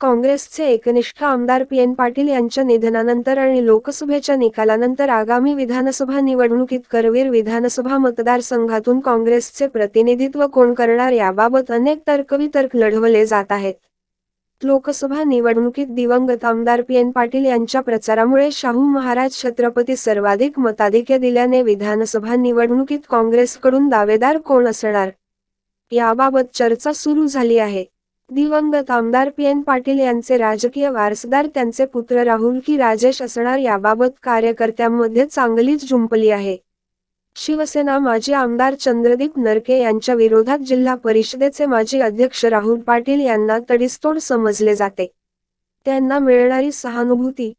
काँग्रेसचे एकनिष्ठ आमदार पी एन पाटील यांच्या निधनानंतर आणि लोकसभेच्या निकालानंतर आगामी विधानसभा निवडणुकीत करवीर विधानसभा मतदारसंघातून काँग्रेसचे प्रतिनिधित्व कोण करणार याबाबत अनेक तर्कवितर्क लढवले जात आहेत. लोकसभा निवडणुकीत दिवंगत आमदार पी एन पाटील यांच्या प्रचारामुळे शाहू महाराज छत्रपती सर्वाधिक मताधिक्य दिल्याने विधानसभा निवडणुकीत काँग्रेसकडून दावेदार कोण असणार? याबाबत चर्चा सुरू झाली आहे. दिवंगत आमदार पी. एन. पाटील यांचे राजकीय वारसदार त्यांचे पुत्र राहुल की राजेश असणार याबाबत कार्यकर्त्यांमध्ये चांगलीच जुंपली आहे. शिवसेना माजी आमदार चंद्रदीप नरके यांच्या विरोधात जिल्हा परिषदेचे माजी अध्यक्ष राहुल पाटील यांना तडीस्तोड समजले जाते. त्यांना मिळणारी सहानुभूती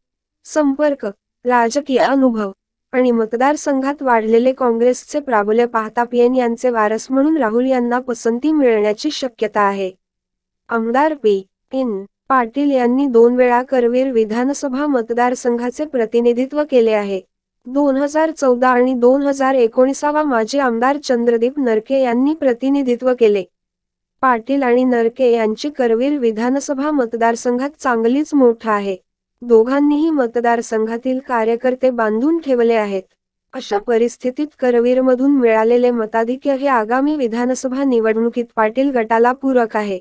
संपर्क राजकीय अनुभव आणि मतदारसंघात वाढलेले काँग्रेसचे प्राबल्य पाहता पीएन यांचे वारस म्हणून राहुल यांना पसंती मिळण्याची शक्यता आहे. आमदार बी. एन. पाटील यांनी दोन वेळा करवीर विधानसभा मतदारसंघाचे प्रतिनिधित्व केले आहे. दोन हजार चौदा आणि दोन हजार एकोणीसावा माजी आमदार चंद्रदीप नरके यांनी प्रतिनिधित्व केले. पाटील आणि नरके यांची करवीर विधानसभा मतदारसंघात चांगलीच मोठ आहे. दोघांनीही मतदारसंघातील कार्यकर्ते बांधून ठेवले आहेत. अशा परिस्थितीत करवीरमधून मिळालेले मताधिक्य हे आगामी विधानसभा निवडणुकीत पाटील गटाला पूरक आहे.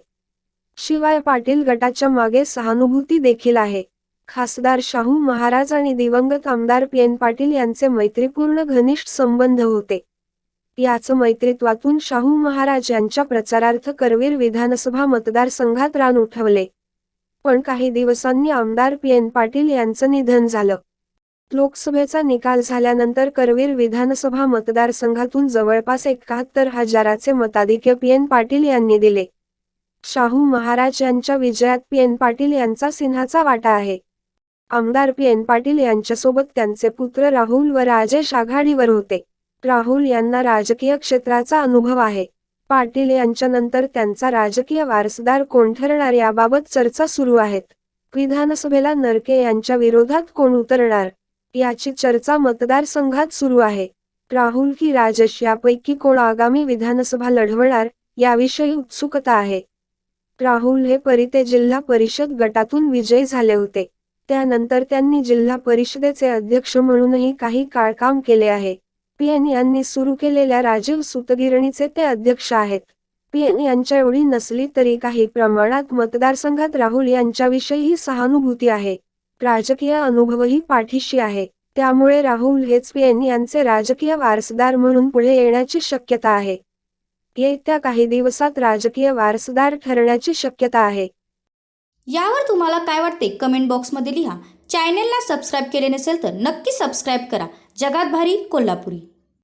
शिवाय पाटील गटाच्या मागे सहानुभूती देखील आहे. खासदार शाहू महाराज आणि दिवंगत आमदार पी. एन. पाटील यांचे मैत्रीपूर्ण घनिष्ठ संबंध होते. याच मैत्रित्वातून शाहू महाराज यांच्या प्रचारार्थ करवीर विधानसभा मतदारसंघात रान उठवले. पण काही दिवसांनी आमदार पी. एन. पाटील यांचं निधन झालं. लोकसभेचा निकाल झाल्यानंतर करवीर विधानसभा मतदारसंघातून जवळपास एकाहत्तर हजाराचे मताधिक्य पी. एन. पाटील यांनी दिले. शाहू महाराज यांच्या विजयात पी एन पाटील यांचा सिन्हाचा वाटा आहे. आमदार पी एन पाटील यांच्यासोबत त्यांचे पुत्र राहुल व राजेश आघाडीवर होते. राहुल यांना राजकीय क्षेत्राचा अनुभव आहे. पाटील यांच्यानंतर त्यांचा राजकीय वारसदार कोण ठरणार याबाबत चर्चा सुरू आहेत. विधानसभेला नरके यांच्या विरोधात कोण उतरणार? याची चर्चा मतदारसंघात सुरू आहे. राहुल की राजेश यापैकी कोण आगामी विधानसभा लढवणार याविषयी उत्सुकता आहे. राहुल हे परिते जिल्हा परिषद गटातून विजयी झाले होते. त्यानंतर त्यांनी जिल्हा परिषदेचे अध्यक्ष म्हणूनही काही काळ काम केले आहे. पीएन यांनी सुरू केलेल्या राजीव सुतगिरणीचे ते अध्यक्ष आहेत. पीएन यांच्या एवढी नसली तरी काही प्रमाणात मतदारसंघात राहुल यांच्याविषयीही सहानुभूती आहे. राजकीय अनुभवही पाठीशी आहे. त्यामुळे राहुल हेच पीएन यांचे राजकीय वारसदार म्हणून पुढे येण्याची शक्यता आहे. येत्या काही दिवसात राजकीय वारसदार ठरण्याची शक्यता आहे. यावर तुम्हाला काय वाटते कमेंट बॉक्समध्ये लिहा. चॅनेलला सबस्क्राईब केले नसेल तर नक्की सबस्क्राईब करा. जगात भारी कोल्हापुरी.